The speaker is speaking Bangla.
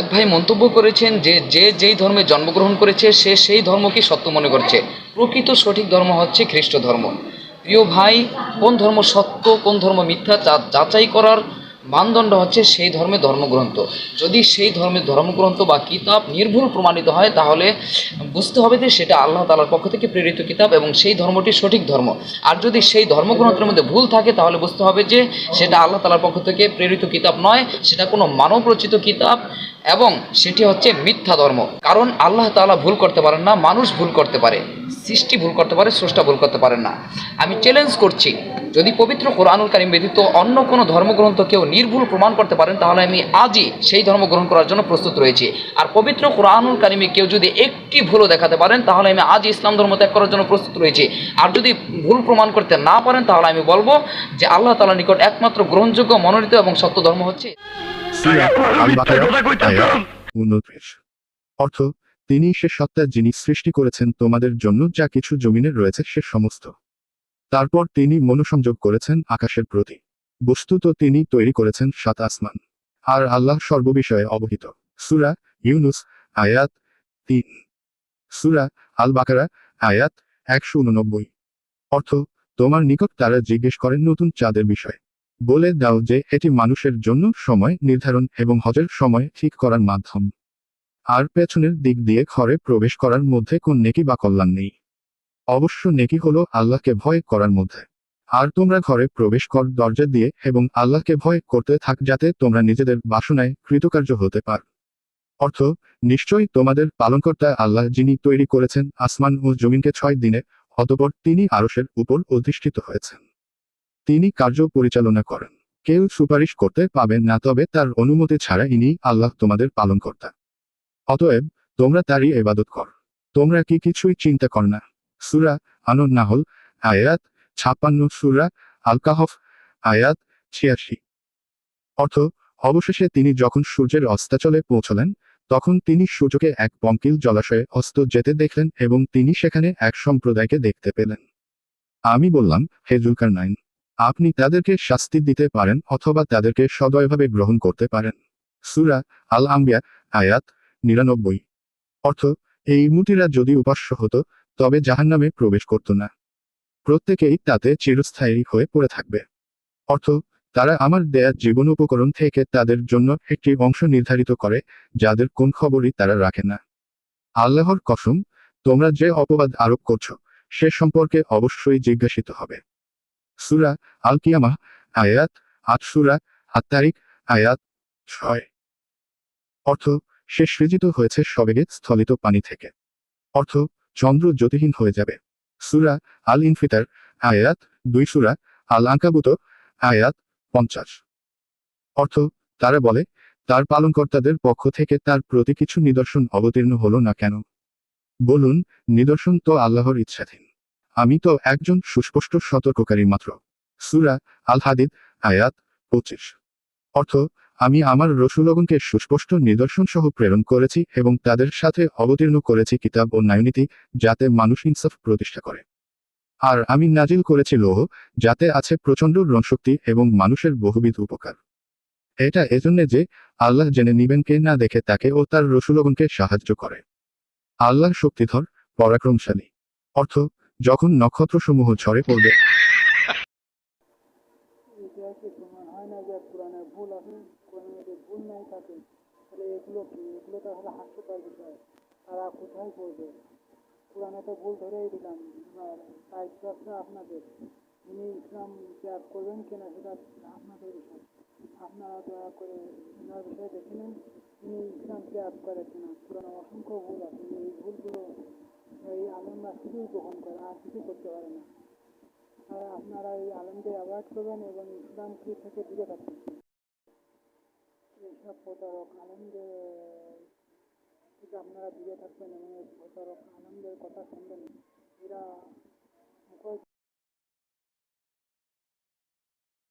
এক ভাই মন্তব্য করেছেন যে যে যেই ধর্মে জন্মগ্রহণ করেছে, সে সেই ধর্মকে সত্য মনে করছে। প্রকৃত সঠিক ধর্ম হচ্ছে খ্রিস্ট ধর্ম। প্রিয় ভাই, কোন ধর্ম সত্য, কোন ধর্ম মিথ্যা যাচাই করার মানদণ্ড হচ্ছে সেই ধর্মের ধর্মগ্রন্থ। যদি সেই ধর্মের ধর্মগ্রন্থ বা কিতাব নির্ভুল প্রমাণিত হয়, তাহলে বুঝতে হবে যে সেটা আল্লাহ তালার পক্ষ থেকে প্রেরিত কিতাব এবং সেই ধর্মটি সঠিক ধর্ম। আর যদি সেই ধর্মগ্রন্থের মধ্যে ভুল থাকে, তাহলে বুঝতে হবে যে সেটা আল্লাহ তালার পক্ষ থেকে প্রেরিত কিতাব নয়, সেটা কোনো মানব রচিত কিতাব। এবং সেটি হচ্ছে মিথ্যা ধর্ম। কারণ আল্লাহ তালা ভুল করতে পারেন না, মানুষ ভুল করতে পারে। সৃষ্টি ভুল করতে পারে, স্রষ্টা ভুল করতে পারেন না। আমি চ্যালেঞ্জ করছি, যদি পবিত্র কোরআনুল কারিম ব্যতীত অন্য কোনো ধর্মগ্রন্থ কেউ নির্ভুল প্রমাণ করতে পারেন, তাহলে আমি আজই সেই ধর্ম গ্রহণ করার জন্য প্রস্তুত রয়েছি। আর পবিত্র কোরআনুল কারিমে কেউ যদি একটি ভুলও দেখাতে পারেন, তাহলে আমি আজ ইসলাম ধর্ম ত্যাগ করার জন্য প্রস্তুত রয়েছি। আর যদি ভুল প্রমাণ করতে না পারেন, তাহলে আমি বলব যে আল্লাহ তাআলার নিকট একমাত্র গ্রহণযোগ্য, মনোনীত এবং সত্য ধর্ম হচ্ছে সূরা আল-বাকারা আয়াত 29 অর্থ তিনি সে সত্তা যিনি সৃষ্টি করেছেন তোমাদের জন্য যা কিছু জমিনের রয়েছে সে সমস্ত। তারপর তিনি মনোসংযোগ করেছেন আকাশের প্রতি। বস্তুত তিনি তৈরি করেছেন সাত আসমান। আর আল্লাহ সর্ববিষয়ে অবহিত। সুরা ইউনুস আয়াত তিন। সূরা আল বাকারা আয়াত একশো উননব্বই। অর্থ তোমার নিকট তারা জিজ্ঞেস করেন নতুন চাঁদের বিষয়ে। বলে দাও যে এটি মানুষের জন্য সময় নির্ধারণ এবং হজের সময় ঠিক করার মাধ্যম। আর পেছনের দিক দিয়ে ঘরে প্রবেশ করার মধ্যে কোন নেকি বা কল্যাণ নেই। অবশ্য নেকি হলো আল্লাহকে ভয় করার মধ্যে। আর তোমরা ঘরে প্রবেশ কর দরজা দিয়ে এবং আল্লাহকে ভয় করতে থাক যাতে তোমরা নিজেদের বাসনায় কৃতকার্য হতে পার। অর্থ, নিশ্চয়ই তোমাদের পালনকর্তা আল্লাহ যিনি তৈরি করেছেন আসমান ও জমিনকে ছয় দিনে, অতপর তিনি আরশের উপর অধিষ্ঠিত হয়েছেন। তিনি কার্য পরিচালনা করেন। কেউ সুপারিশ করতে পাবেন না, তবে তার অনুমতি ছাড়া ইনি আল্লাহ তোমাদের পালনকর্তা। অতএব, তোমরা তারই এবাদত কর। তোমরা কি কিছুই চিন্তা কর না। সুরা আনন নাহল আয়াত ছাপ্পান্ন, সুরা আলকাহফ, আয়াত ছিয়াশি। অর্থ, অবশেষে তিনি যখন সূর্যের অস্তাচলে পৌঁছলেন, তখন তিনি সূর্যকে এক পঙ্কিল জলাশয়ে অস্ত যেতে দেখলেন এবং তিনি সেখানে এক সম্প্রদায়কে দেখতে পেলেন। আমি বললাম, হে জুলকার নাইন আপনি তাদেরকে শাস্তি দিতে পারেন অথবা তাদেরকে সদয়ভাবে গ্রহণ করতে পারেন। সুরা আল আম্বিয়া আয়াত নিরানব্বই। অর্থ, এই মূর্তিরা যদি উপাস্য হতো, তবে জাহান্নামে প্রবেশ করত না। প্রত্যেকেই তাতে চিরস্থায়ী হয়ে পড়ে থাকবে। অর্থ, তারা আমার দেয়া জীবন উপকরণ থেকে তাদের জন্য একটি অংশ নির্ধারিত করে, যাদের কোন খবরই তারা রাখে না। আল্লাহর কসম, তোমরা যে অপবাদ আরোপ করছ, সে সম্পর্কে অবশ্যই জিজ্ঞাসিত হবে। সুরা আল কিয়ামা আয়াত আট, সুরা আট তারিখ আয়াত ছয়। অর্থ, সে সৃজিত হয়েছে সবেগে স্থলিত পানি থেকে। অর্থ, চন্দ্র জ্যোতিহীন হয়ে যাবে। সুরা আল ইনফিতার আয়াত দুই, সুরা আল আঙ্কাবুত আয়াত পঞ্চাশ। অর্থ, তারা বলে, তার পালনকর্তাদের পক্ষ থেকে তার প্রতি কিছু নিদর্শন অবতীর্ণ হলো না কেন? বলুন, নিদর্শন তো আল্লাহর ইচ্ছাধীন। আমি তো একজন সুস্পষ্ট সতর্ককারী মাত্র। সুরা আল হাদিদ আয়াত পঁচিশ। অর্থ, আমি আমার রসুলগণকে সুস্পষ্ট নিদর্শন সহ প্রেরণ করেছি এবং তাদের সাথে অবতীর্ণ করেছি কিতাব ও নায়নীতি যাতে মানুষ ইনসাফ প্রতিষ্ঠা করে। আর আমি নাজিল করেছি লৌহ, যাতে আছে প্রচণ্ড রণশক্তি এবং মানুষের বহুবিধ উপকার। এটা এজন্য যে আল্লাহ জেনে নিবেন কে না দেখে তাকে ও তার রসুলগণকে সাহায্য করে। আল্লাহ শক্তিধর, পরাক্রমশালী। অর্থ যখন নক্ষত্রসমূহ ঝরে পড়বে। আপনাদের। উনি ইসলাম করবেন সেটা আপনাদের বিষয়। আপনারা দয়া করে বিষয়ে দেখে উনি ইসলাম কোরআনে অসংখ্য ভুল আছে। এই ভুলগুলো এই আলমরা শুধুই গ্রহণ করে আর কিছু করতে পারে না। আর আপনারা এই আলমদের অ্যাভয়েড করবেন এবং ইসলাম ইসলামকে থেকে দূরে থাকবেন। এইসব প্রতারক আলমদের থেকে আপনারা দূরে থাকবেন এবং এই প্রতারক আলমদের কথা শুনবেন। এরা